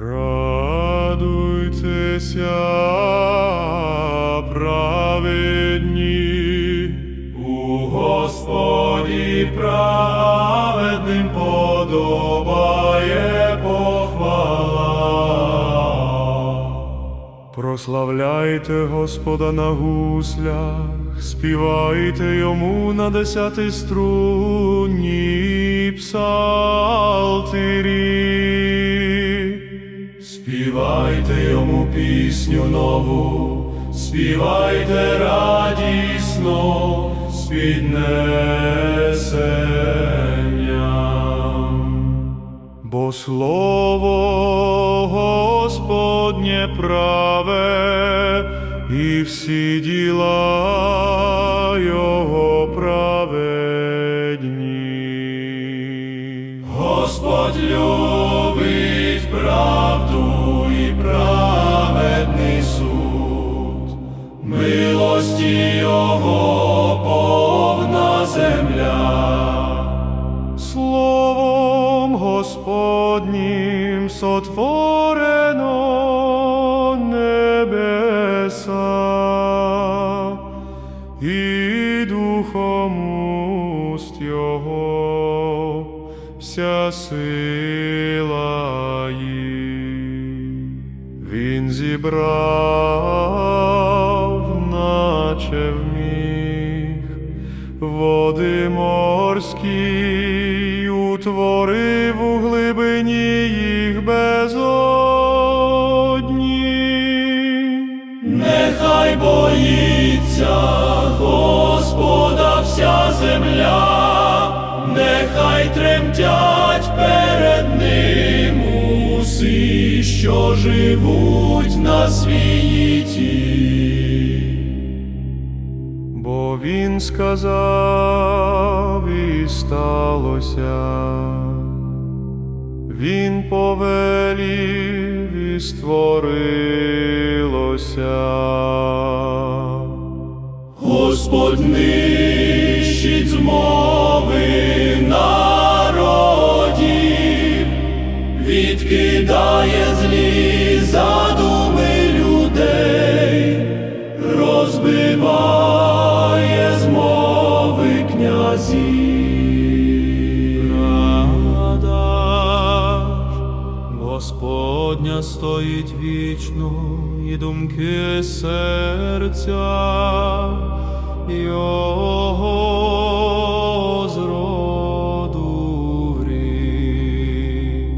Радуйтеся, праведні, у Господі праведним подобає похвала. Прославляйте Господа на гуслях, співайте йому на десяти струнні псалтирі. Співайте йому пісню нову, співайте радісно з піднесенням. Бо слово Господнє праве, і всі діла Його праведні. Господь Господнім сотворено небеса, і духом уст Його вся сила їх. Він зібрав, наче вміг, води морські, утворив у глибині їх безодні. Нехай боїться Господа вся земля, нехай тремтять перед ним усі, що живуть на світі. Бо він сказав і сталося, повелів і створилося. Господь нищить змови народів, відкидає злі задуми людей, розбиває змови князів. Господня стоїть вічно, і думки серця Його зроду врід.